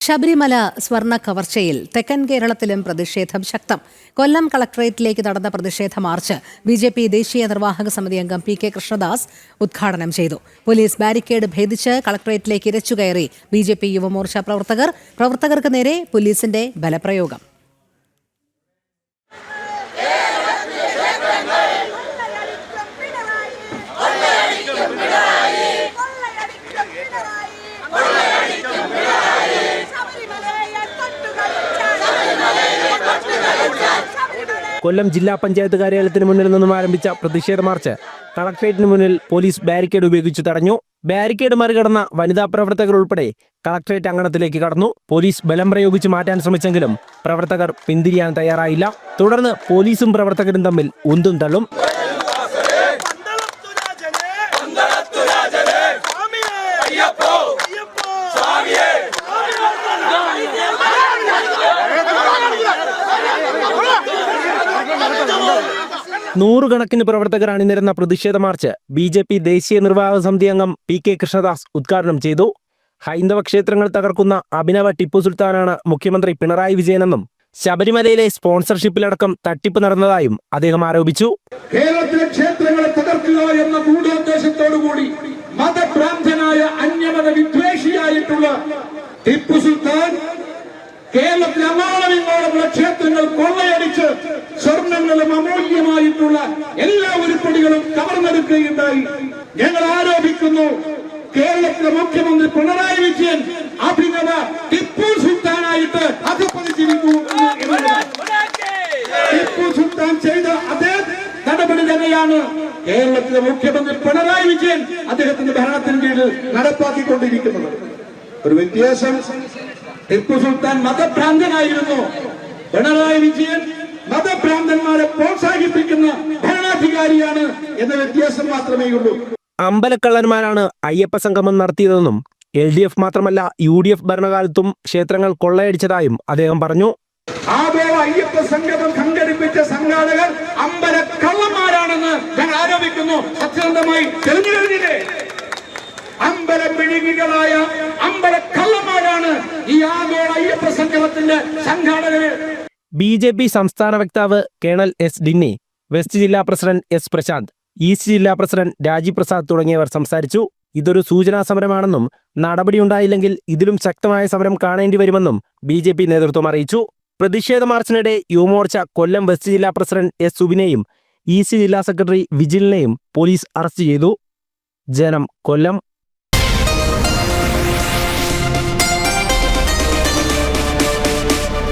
ശബരിമല സ്വർണ കവർച്ചയിൽ തെക്കൻ കേരളത്തിലും പ്രതിഷേധം ശക്തം. കൊല്ലം കളക്ടറേറ്റിലേക്ക് നടന്ന പ്രതിഷേധ മാർച്ച് ബി ജെ പി ദേശീയ നിർവാഹക സമിതി അംഗം പി കെ കൃഷ്ണദാസ് ഉദ്ഘാടനം ചെയ്തു. പോലീസ് ബാരിക്കേഡ് ഭേദിച്ച് കളക്ടറേറ്റിലേക്ക് ഇരച്ചുകയറി ബി ജെ പി യുവമോർച്ച പ്രവർത്തകർ. പ്രവർത്തകർക്ക് നേരെ പോലീസിന്റെ ബലപ്രയോഗം. കൊല്ലം ജില്ലാ പഞ്ചായത്ത് കാര്യാലയത്തിന് മുന്നിൽ നിന്നും ആരംഭിച്ച പ്രതിഷേധ മാർച്ച് കളക്ട്രേറ്റിന് മുന്നിൽ പോലീസ് ബാരിക്കേഡ് ഉപയോഗിച്ച് തടഞ്ഞു. ബാരിക്കേഡ് മറികടന്ന വനിതാ പ്രവർത്തകർ ഉൾപ്പെടെ കളക്ട്രേറ്റ് അങ്കണത്തിലേക്ക് കടന്നു. പോലീസ് ബലം പ്രയോഗിച്ച് മാറ്റാൻ ശ്രമിച്ചെങ്കിലും പ്രവർത്തകർ പിന്തിരിയാൻ തയ്യാറായില്ല. തുടർന്ന് പോലീസും പ്രവർത്തകരും തമ്മിൽ ഉന്തും തള്ളും. നൂറുകണക്കിന് പ്രവർത്തകർ അണിനിരന്ന പ്രതിഷേധ മാർച്ച്. ബി ജെ പി ദേശീയ നിർവാഹക സമിതി അംഗം പി കെ കൃഷ്ണദാസ് ഉദ്ഘാടനം ചെയ്തു. ഹൈന്ദവ ക്ഷേത്രങ്ങൾ തകർക്കുന്ന അഭിനവ ടിപ്പു സുൽത്താനാണ് മുഖ്യമന്ത്രി പിണറായി വിജയനെന്നും ശബരിമലയിലെ സ്പോൺസർഷിപ്പിലടക്കം തട്ടിപ്പ് നടന്നതായും അദ്ദേഹം ആരോപിച്ചു. കേരളത്തിലെ ക്ഷേത്രങ്ങളെ തകർക്കുക എന്ന ഗൂഢോദ്ദേശത്തോടുകൂടി മതഭ്രാന്തനായ അന്യമത വിദ്വേഷിയായിട്ടുള്ള ടിപ്പു സുൽത്താൻ കേരളത്തിലെ അങ്ങോളം ഇങ്ങോളമുള്ള ക്ഷേത്രങ്ങൾ കൊള്ളയടിച്ച് സ്വർണങ്ങളും അമൂല്യമായിട്ടുള്ള എല്ലാ ഉരുപ്പടികളും കവർന്നെടുക്കുകയുണ്ടായി. ഞങ്ങൾ ആരോപിക്കുന്നു കേരളത്തിലെ മുഖ്യമന്ത്രി പിണറായി വിജയൻ അഭിനവ ടിപ്പു സുൽത്താനായിട്ട് അധപ്പതിച്ചിരിക്കുന്നു ടിപ്പു സുൽത്താൻ ചെയ്ത അതേ നടപടി തന്നെയാണ് കേരളത്തിലെ മുഖ്യമന്ത്രി പിണറായി വിജയൻ അദ്ദേഹത്തിന്റെ ഭരണത്തിന് കീഴിൽ നടപ്പാക്കിക്കൊണ്ടിരിക്കുന്നത്. ഒരു വ്യത്യാസം ടിപ്പു സുൽത്താൻ മതഭ്രാന്തനായിരുന്നു. പിണറായി വിജയൻ മതഭ്രാന്തന്മാരെ പ്രോത്സാഹിപ്പിക്കുന്ന ഭരണാധികാരിയാണ് എന്ന വ്യത്യാസം മാത്രമേ ഉള്ളൂ. അമ്പലക്കള്ളന്മാരാണ് അയ്യപ്പ സംഗമം നടത്തിയതെന്നും എൽ ഡി എഫ് മാത്രമല്ല യു ഡി എഫ് ഭരണകാലത്തും ക്ഷേത്രങ്ങൾ കൊള്ളയടിച്ചതായും അദ്ദേഹം പറഞ്ഞു. ആദോ അയ്യപ്പ സംഗമം സംഘടിപ്പിച്ച സംഘാടകർ അമ്പലക്കള്ളന്മാരാണെന്ന് ഞാൻ ഞങ്ങൾ ആരോപിക്കുന്നു. സത്യസന്ധമായി തെളിഞ്ഞു കഴിഞ്ഞില്ലേ? അമ്പല പിഴുകികളായ അമ്പല കള്ളന്മാരാണ് ഈ ആഗോള അയ്യപ്പ സംഘാടകര്. ബി ജെ പി സംസ്ഥാന വക്താവ് കേണൽ എസ് ഡിന്നി വെസ്റ്റ് ജില്ലാ പ്രസിഡന്റ് എസ് പ്രശാന്ത് ഈസ്റ്റ് ജില്ലാ പ്രസിഡന്റ് രാജീവ് പ്രസാദ് തുടങ്ങിയവർ സംസാരിച്ചു. ഇതൊരു സൂചനാ സമരമാണെന്നും നടപടിയുണ്ടായില്ലെങ്കിൽ ഇതിലും ശക്തമായ സമരം കാണേണ്ടി വരുമെന്നും ബി ജെ പി നേതൃത്വം അറിയിച്ചു. പ്രതിഷേധ മാർച്ചിനിടെ യുവമോർച്ച കൊല്ലം വെസ്റ്റ് ജില്ലാ പ്രസിഡന്റ് എസ് സുബിനെയും ഈസ്റ്റ് ജില്ലാ സെക്രട്ടറി വിജിലിനെയും പോലീസ് അറസ്റ്റ് ചെയ്തു. ജനം കൊല്ലം.